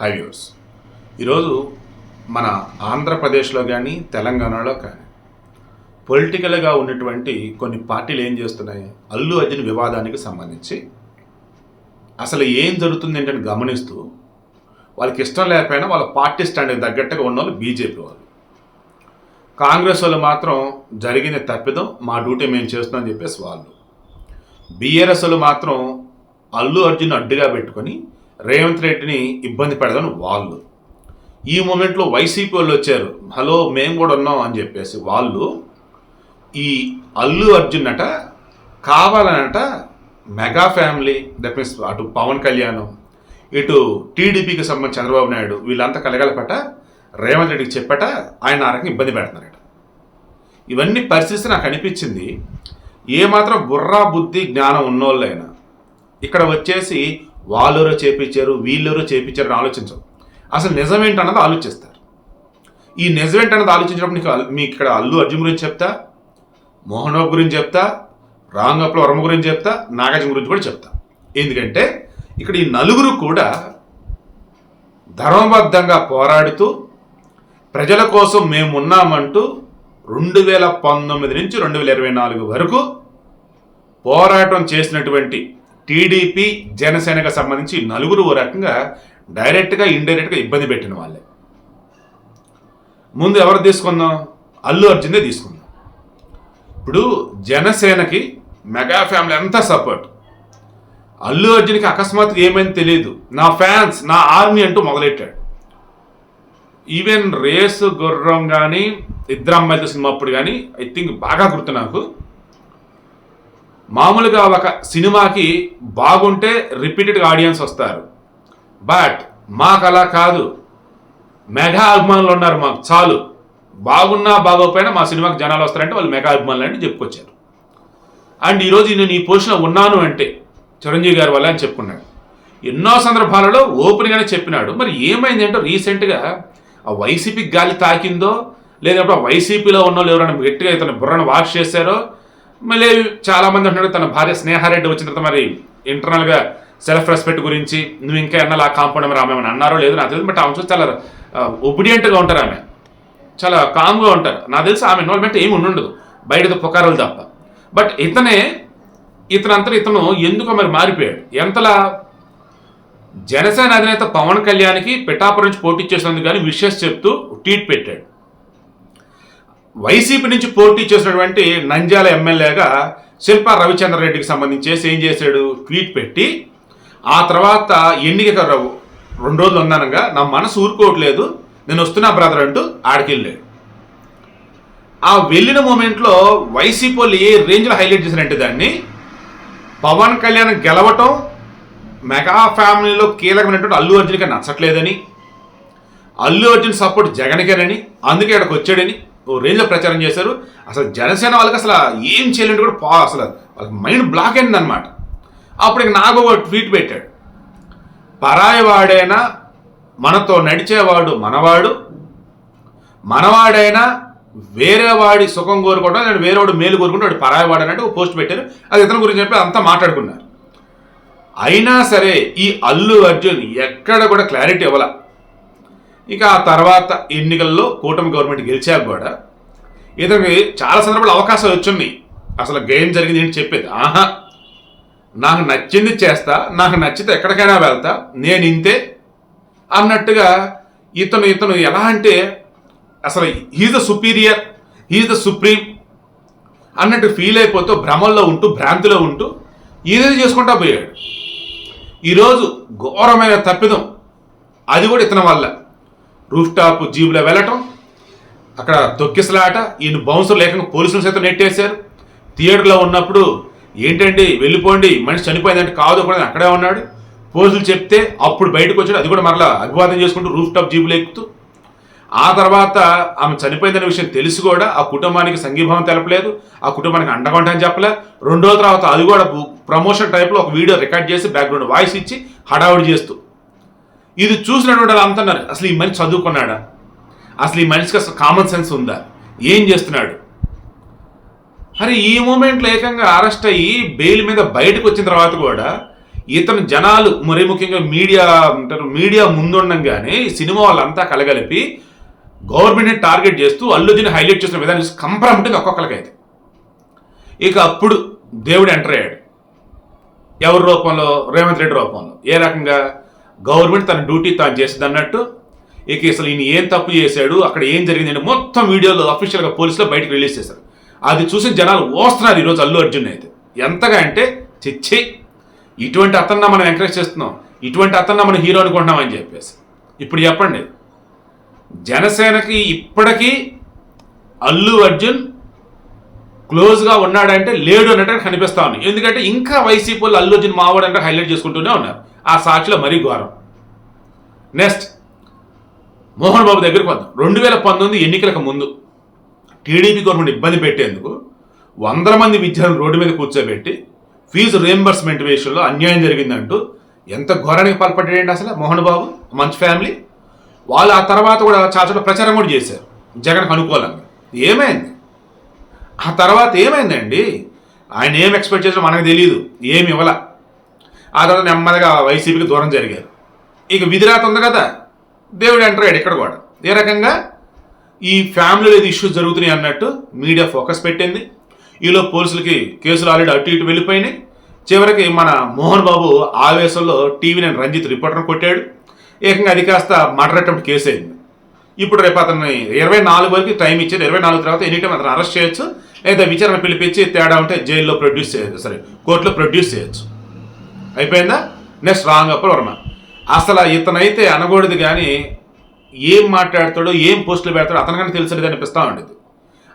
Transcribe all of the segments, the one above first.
High viewers ఈరోజు మన ఆంధ్రప్రదేశ్లో కానీ తెలంగాణలో కానీ పొలిటికల్గా ఉన్నటువంటి కొన్ని పార్టీలు ఏం చేస్తున్నాయి? అల్లు అర్జున్ వివాదానికి సంబంధించి అసలు ఏం జరుగుతుంది ఏంటని గమనిస్తూ వాళ్ళకి ఇష్టం లేకపోయినా వాళ్ళ పార్టీ స్టాండ్కి తగ్గట్టుగా ఉన్న వాళ్ళు బీజేపీ వాళ్ళు. కాంగ్రెస్ వాళ్ళు మాత్రం జరిగిన తప్పిదం మా డ్యూటీ మేము చేస్తున్నామని చెప్పేసి వాళ్ళు. బీఆర్ఎస్ వాళ్ళు మాత్రం అల్లు అర్జున్ అడ్డుగా పెట్టుకొని రేవంత్ రెడ్డిని ఇబ్బంది పెడదని వాళ్ళు. ఈ మూమెంట్లో వైసీపీ వాళ్ళు వచ్చారు. హలో మేము కూడా ఉన్నాం అని చెప్పేసి వాళ్ళు ఈ అల్లు అర్జున్ అట కావాలనట మెగా ఫ్యామిలీ దట్ మీన్స్ అటు పవన్ కళ్యాణ్ ఇటు టీడీపీకి సంబంధించి చంద్రబాబు నాయుడు వీళ్ళంతా కలగలపట రేవంత్ రెడ్డికి చెప్పట ఆయన ఆ రకంగా ఇబ్బంది పెడుతున్నారట. ఇవన్నీ పరిస్థితి నాకు అనిపించింది. ఏమాత్రం బుర్రా బుద్ధి జ్ఞానం ఉన్నోళ్ళైనా. ఇక్కడ వచ్చేసి వాళ్ళెవరో చేపించారు వీళ్ళెవరో చేపించారు అని ఆలోచించరు. అసలు నిజమేంటన్నది ఆలోచిస్తారు. ఈ నిజమేంటన్నది ఆలోచించినప్పుడు నీకు మీకు ఇక్కడ అల్లు అర్జున్ గురించి చెప్తా మోహన్ బాబు గురించి చెప్తా రాంగప్ల వర్మ గురించి చెప్తా నాగార్జున గురించి కూడా చెప్తా. ఎందుకంటే ఇక్కడ ఈ నలుగురు కూడా ధర్మబద్ధంగా పోరాడుతూ ప్రజల కోసం మేమున్నామంటూ రెండు వేల పంతొమ్మిది నుంచి రెండు వేల ఇరవై నాలుగు వరకు పోరాటం చేసినటువంటి టీడీపీ జనసేనకు సంబంధించి నలుగురు ఓ రకంగా డైరెక్ట్గా ఇండైరెక్ట్గా ఇబ్బంది పెట్టిన వాళ్ళే. ముందు ఎవరు తీసుకుందాం? అల్లు అర్జున్దే తీసుకుందాం. ఇప్పుడు జనసేనకి మెగా ఫ్యామిలీ అంతా సపోర్ట్. అల్లు అర్జున్కి అకస్మాత్తుగా ఏమైంది తెలియదు నా ఫ్యాన్స్ నా ఆర్మీ అంటూ మొదలెట్టాడు. ఈవెన్ రేసు గుర్రం కానీ ఇద్దరు సినిమా అప్పుడు కానీ ఐ థింక్ బాగా గుర్తు నాకు. మామూలుగా ఒక సినిమాకి బాగుంటే రిపీటెడ్గా ఆడియన్స్ వస్తారు. బట్ మాకు అలా కాదు. మెగా అభిమానులు ఉన్నారు మాకు చాలు. బాగున్నా బాగోపోయినా మా సినిమాకి జనాలు వస్తారంటే వాళ్ళు మెగా అభిమానులు అని చెప్పుకొచ్చారు. అండ్ ఈరోజు నేను ఈ పొజిషన్లో ఉన్నాను అంటే చిరంజీవి గారి వల్ల అని చెప్పుకున్నాడు. ఎన్నో సందర్భాలలో ఓపెన్గానే చెప్పినాడు. మరి ఏమైంది అంటే రీసెంట్గా ఆ వైసీపీకి గాలి తాకిందో లేదంటే వైసీపీలో ఉన్న వాళ్ళు ఎవరైనా గట్టిగా ఇతను బుర్రను వాష్ చేశారో మళ్ళీ చాలామంది అంటున్నాడు తన భార్య స్నేహారెడ్డి వచ్చిన తర్వాత మరి ఇంటర్నల్గా సెల్ఫ్ రెస్పెక్ట్ గురించి నువ్వు ఇంకా ఎన్నలా ఆ కాంపౌండ్ మరి ఆమె ఏమైనా అన్నారో లేదో నాకు తెలియదు బట్ ఆమె చూసి చాలా ఒబిడియంట్గా ఉంటారు ఆమె. చాలా కామ్గా ఉంటారు. నాకు తెలిసి ఆమె ఇన్వాల్వ్మెంట్ ఏమి ఉండదు. బయటతో పుకారాలు తప్ప. బట్ ఇతనే ఇతనంతా ఇతను ఎందుకు మరి మారిపోయాడు. ఎంతలా జనసేన అధినేత పవన్ కళ్యాణ్కి పిఠాపురం నుంచి పోటీ చేసినందుకు కానీ విషెస్ చెప్తూ ట్వీట్ పెట్టాడు. వైసీపీ నుంచి పోటీ చేసినటువంటి నంద్యాల ఎమ్మెల్యేగా శిల్ప రవిచంద్ర రెడ్డికి సంబంధించేసి ఏం చేశాడు? ట్వీట్ పెట్టి ఆ తర్వాత ఎన్నిక ర- రెండు రోజులు ఉన్నానుగా నా మనసు ఊరుకోవట్లేదు. నేను వస్తున్నా బ్రదర్ అంటూ ఆడికెళ్ళాడు ఆ వెళ్ళిన మూమెంట్లో వైసీపీ వాళ్ళు ఏ రేంజ్లో హైలైట్ చేశారంటే దాన్ని పవన్ కళ్యాణ్ గెలవటం మెగా ఫ్యామిలీలో కీలకమైనటువంటి అల్లు అర్జున్కి నచ్చట్లేదని అల్లు అర్జున్ సపోర్ట్ జగన్కేనని అందుకే ఇక్కడికి వచ్చాడని ఓ రేంజ్లో ప్రచారం చేశారు. అసలు జనసేన వాళ్ళకి అసలు ఏం చేయాలంటే కూడా పా అసలు వాళ్ళకి మైండ్ బ్లాక్ అయింది అనమాట అప్పుడు ఇక నాకు ఒక ట్వీట్ పెట్టాడు. పరాయి వాడైనా మనతో నడిచేవాడు మనవాడు మనవాడైనా వేరే వాడి సుఖం కోరుకోవడం లేదా వేరే వాడు మేలు కోరుకుంటే వాడు పరాయి వాడు అన్నట్టు పోస్ట్ పెట్టారు. అది ఇతని గురించి చెప్పి అంతా మాట్లాడుకున్నారు. అయినా సరే ఈ అల్లు అర్జున్ ఎక్కడ కూడా క్లారిటీ ఇవ్వాల. ఇక ఆ తర్వాత ఎన్నికల్లో కూటమి గవర్నమెంట్ గెలిచాక కూడా ఇతనికి చాలా సందర్భాలు అవకాశాలు వచ్చున్నాయి అసలు గేమ్ జరిగింది ఏంటి చెప్పేది? ఆహా నాకు నచ్చింది చేస్తా నాకు నచ్చితే ఎక్కడికైనా వెళ్తా నేను ఇంతే అన్నట్టుగా ఇతను ఇతను ఎలా అంటే అసలు he's the superior he's the supreme అన్నట్టు ఫీల్ అయిపోతూ భ్రమల్లో ఉంటూ భ్రాంతిలో ఉంటూ ఏదేది చేసుకుంటా పోయాడు. ఈరోజు ఘోరమైన తప్పిదం. అది కూడా ఇతని వల్ల. రూఫ్ టాప్ జీబులో వెళ్ళటం అక్కడ తొక్కిసలాట ఈయన బౌన్సర్ లేకుండా పోలీసులు సైతం నెట్టేశారు. థియేటర్లో ఉన్నప్పుడు ఏంటండి వెళ్ళిపోండి మనిషి చనిపోయిందంటే కాదు కూడా అక్కడే ఉన్నాడు. పోలీసులు చెప్తే అప్పుడు బయటకు వచ్చాడు. అది కూడా మరలా అభివాదం చేసుకుంటూ రూఫ్ టాప్ జీబులు ఎక్కుతూ. ఆ తర్వాత ఆమె చనిపోయిందనే విషయం తెలిసి కూడా ఆ కుటుంబానికి సంఘీభావం తెలపలేదు. ఆ కుటుంబానికి అండగా ఉంటాయని చెప్పలే. రెండో తర్వాత అది కూడా ప్రమోషన్ టైప్లో ఒక వీడియో రికార్డ్ చేసి బ్యాక్గ్రౌండ్ వాయిస్ ఇచ్చి హడావుడి చేస్తూ ఇది చూసినటువంటి వాళ్ళు అంటున్నారు అసలు ఈ మనిషి చదువుకున్నాడా? అసలు ఈ మనిషికి అసలు కామన్ సెన్స్ ఉందా? ఏం చేస్తున్నాడు? అరే ఈ మూమెంట్లో ఏకంగా అరెస్ట్ అయ్యి బెయిల్ మీద బయటకు వచ్చిన తర్వాత కూడా ఇతను జనాలు మరీ ముఖ్యంగా మీడియా అంటారు మీడియా ముందుండంగానే ఈ సినిమా వాళ్ళంతా కలగలిపి గవర్నమెంట్ని టార్గెట్ చేస్తూ అల్లుదిని హైలైట్ చేసిన విధానం చూసి కంపరం ఉంటుంది ఒక్కొక్కరికైతే. ఇక అప్పుడు దేవుడు ఎంటర్ అయ్యాడు. ఎవరి రూపంలో? రేవంత్ రెడ్డి రూపంలో. ఏ రకంగా? గవర్నమెంట్ తన డ్యూటీ తాను చేసింది అన్నట్టు ఇక అసలు ఈయన ఏం తప్పు చేశాడు అక్కడ ఏం జరిగిందంటే మొత్తం వీడియోలో అఫీషియల్గా పోలీసులో బయటకు రిలీజ్ చేశారు. అది చూసిన జనాలు ఓస్తున్నారు ఈరోజు అల్లు అర్జున్ అయితే. ఎంతగా అంటే చిచ్చి ఇటువంటి అతన్న మనం ఎంకరేజ్ చేస్తున్నాం ఇటువంటి అతన్న మనం హీరో అనుకుంటున్నాం అని చెప్పేసి. ఇప్పుడు చెప్పండి జనసేనకి ఇప్పటికీ అల్లు అర్జున్ క్లోజ్గా ఉన్నాడంటే లేడు అన్నట్టు కనిపిస్తా ఉంది. ఎందుకంటే ఇంకా వైసీపీ వాళ్ళు అల్లు అర్జున్ మావాడు అంటే హైలైట్ చేసుకుంటూనే ఉన్నారు. ఆ సాక్షిలో మరీ ఘోరం. నెక్స్ట్ మోహన్ బాబు దగ్గరికి వద్దాం రెండు వేల పంతొమ్మిది ఎన్నికలకు ముందు టీడీపీ గవర్నమెంట్ ఇబ్బంది పెట్టేందుకు వందల మంది విద్యార్థులు రోడ్డు మీద కూర్చోబెట్టి ఫీజు రియంబర్స్మెంట్ విషయంలో అన్యాయం జరిగిందంటూ ఎంత ఘోరానికి పాల్పడ్డాడండి అసలు మోహన్ బాబు? మంచి ఫ్యామిలీ వాళ్ళు ఆ తర్వాత కూడా చాలా చోట్ల ప్రచారం కూడా చేశారు. జగన్కు అనుకూలంగా. ఏమైంది? ఆ తర్వాత ఏమైందండి? ఆయన ఏం ఎక్స్పెక్ట్ చేసారో మనకు తెలియదు ఏమి ఇవ్వలే. ఆ తర్వాత నెమ్మదిగా వైసీపీకి దూరం జరిగారు. ఇక విధిరాత ఉంది కదా దేవుడు ఎంటర్ అయ్యాడు ఇక్కడ కూడా. ఏ రకంగా? ఈ ఫ్యామిలీలో ఏది ఇష్యూస్ జరుగుతున్నాయి అన్నట్టు మీడియా ఫోకస్ పెట్టింది. ఈలో పోలీసులకి కేసులు ఆల్రెడీ అటు ఇటు వెళ్ళిపోయినాయి. చివరికి మన మోహన్ బాబు ఆవేశంలో టీవీ నేను రంజిత్ రిపోర్టర్ని కొట్టాడు. ఏకంగా అది కాస్త మర్డర్ అటెంప్ట్ కేసు అయింది. ఇప్పుడు రేపు అతన్ని ఇరవై నాలుగు వరకు టైం ఇచ్చారు ఇరవై నాలుగు తర్వాత ఎనీ టైం అతను అరెస్ట్ చేయొచ్చు. లేదా విచారణ పిలిపించి తేడా ఉంటే జైల్లో ప్రొడ్యూస్ చేయొచ్చు. సరే కోర్టులో ప్రొడ్యూస్ చేయొచ్చు. అయిపోయిందా? నెక్స్ట్ రాంగ్ అప్పుడు వర్మ. అసలు ఇతనైతే అనకూడదు కానీ ఏం మాట్లాడతాడో ఏం పోస్టులు పెడతాడో అతనికన్నా తెలిసలేదు అనిపిస్తూ ఉండేది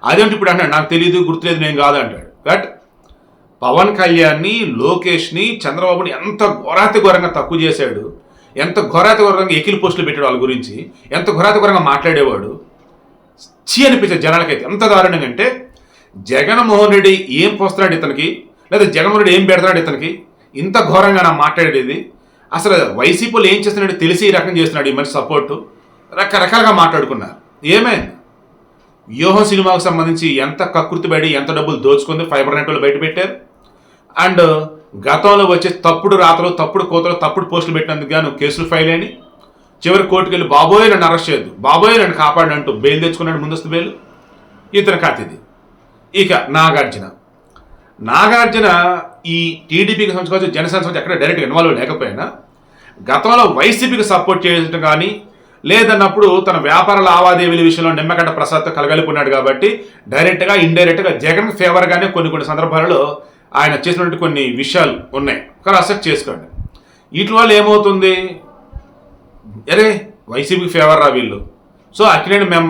అదేంటి ఇప్పుడు అంటాడు? నాకు తెలియదు గుర్తులేదు నేను కాదు అంటాడు. బట్ పవన్ కళ్యాణ్ని లోకేష్ని చంద్రబాబుని ఎంత ఘోరాతి ఘోరంగా తక్కువ చేశాడు ఎంత ఘోరాతి ఘోరంగా ఎకిలి పోస్టులు పెట్టాడు వాళ్ళ గురించి ఎంత ఘోరాతి ఘోరంగా మాట్లాడేవాడు. చీ అనిపించే జనాలకైతే ఎంత దారుణంగా అంటే జగన్మోహన్ రెడ్డి ఏం పోస్తున్నాడు ఇతనికి? లేదా జగన్మోహన్ రెడ్డి ఏం పెడతాడు ఇతనికి? ఇంత ఘోరంగా నా మాట్లాడేది. అసలు వైసీపీలో ఏం చేస్తున్నాడు తెలిసి ఈ రకం చేస్తున్నాడు ఈ మనిషి సపోర్టు రకరకాలుగా మాట్లాడుకున్నారు. ఏమైంది? వ్యూహం సినిమాకు సంబంధించి ఎంత కకృతి పడి ఎంత డబ్బులు దోచుకుంది ఫైబర్ నెట్ వాళ్ళు బయట పెట్టారు. అండ్ గతంలో వచ్చే తప్పుడు రాతలు తప్పుడు కోతలు తప్పుడు పోస్టులు పెట్టినందుకు గాను కేసులు ఫైల్ అయినాయి. చివరి కోర్టుకు వెళ్ళి బాబోయ్ నన్ను అరెస్ట్ చేయొద్దు. బాబోయ్ నన్ను కాపాడినంటూ బెయిల్ తెచ్చుకున్నాడు ముందస్తు బెయిల్ ఇతని కథ ఇది ఇక నాగార్జున. నాగార్జున ఈ టీడీపీకి సంబంధించి జనసేన సంబంధించి ఎక్కడ డైరెక్ట్ ఇన్వాల్వ్ లేకపోయినా గతంలో వైసీపీకి సపోర్ట్ చేయడం కానీ లేదన్నప్పుడు తన వ్యాపార లావాదేవీల విషయంలో నిమ్మగడ్డ ప్రసాద్తో కలగలుపున్నాడు కాబట్టి డైరెక్ట్గా ఇండైరెక్ట్గా జగన్ ఫేవర్గానే కొన్ని కొన్ని సందర్భాలలో ఆయన చేసినటువంటి కొన్ని విషయాలు ఉన్నాయి. కానీ అసెప్ట్ చేసుకోండి. వీటి వల్ల ఏమవుతుంది? అరే వైసీపీకి ఫేవర్ రా వీళ్ళు. సో అఖిలేని మేము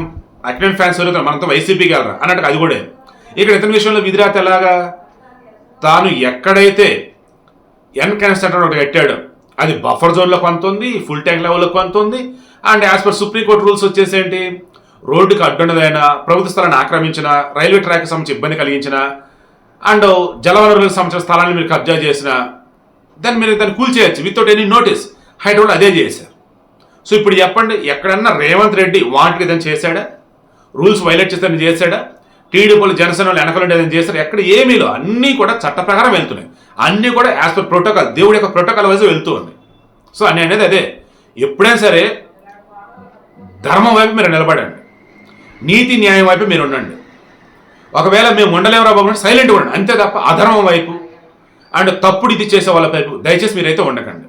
అఖిలేని ఫ్యాన్స్ ఎవరైతే మనంతా వైసీపీకి వెళ్ళరా? అన్నట్టు అది కూడా ఇక్కడ ఇతని విషయంలో విధిరాత ఎలాగా? తాను ఎక్కడైతే ఎన్ కన్స్ట్రక్టర్ ఒకటి కట్టాడు అది బఫర్ జోన్లో కొంత ఉంది ఫుల్ ట్యాంక్ లెవెల్లో కొంత ఉంది and as per supreme court rules వచ్చేసి ఏంటి రోడ్డుకి అడ్డున్నదైనా ప్రభుత్వ స్థలాన్ని ఆక్రమించిన రైల్వే ట్రాక్ సంబంధించి ఇబ్బంది కలిగించిన అండ్ జలవనరులకు సంబంధించిన స్థలాన్ని మీరు కబ్జా చేసిన దాన్ని మీరు దాన్ని కూల్ చేయొచ్చు వితౌట్ ఎనీ నోటీస్ హైదరాబాద్ అదే చేశారు. సో ఇప్పుడు చెప్పండి ఎక్కడన్నా రేవంత్ రెడ్డి వాంట్కి ఏదైనా చేశాడా? రూల్స్ వైలేట్ చేస్తే చేశాడా? టీడీపీలు జనసేన వాళ్ళు వెనకలు ఏదైనా చేశారు ఎక్కడ ఏమీలో అన్నీ కూడా చట్ట ప్రకారం వెళ్తున్నాయి. అన్నీ కూడా యాజ్ పర్ ప్రోటోకాల్ దేవుడి యొక్క ప్రోటోకాల్ వైజ్ వెళ్తూ ఉన్నాయి. సో అని అనేది అదే. ఎప్పుడైనా సరే ధర్మం వైపు మీరు నిలబడండి. నీతి న్యాయం వైపు మీరు ఉండండి. ఒకవేళ మేము ఉండలేమరా బాబు సైలెంట్ ఉండండి. అంతే తప్ప అధర్మం వైపు అండ్ తప్పుడు ఇది చేసే వాళ్ళ వైపు దయచేసి మీరైతే ఉండకండి.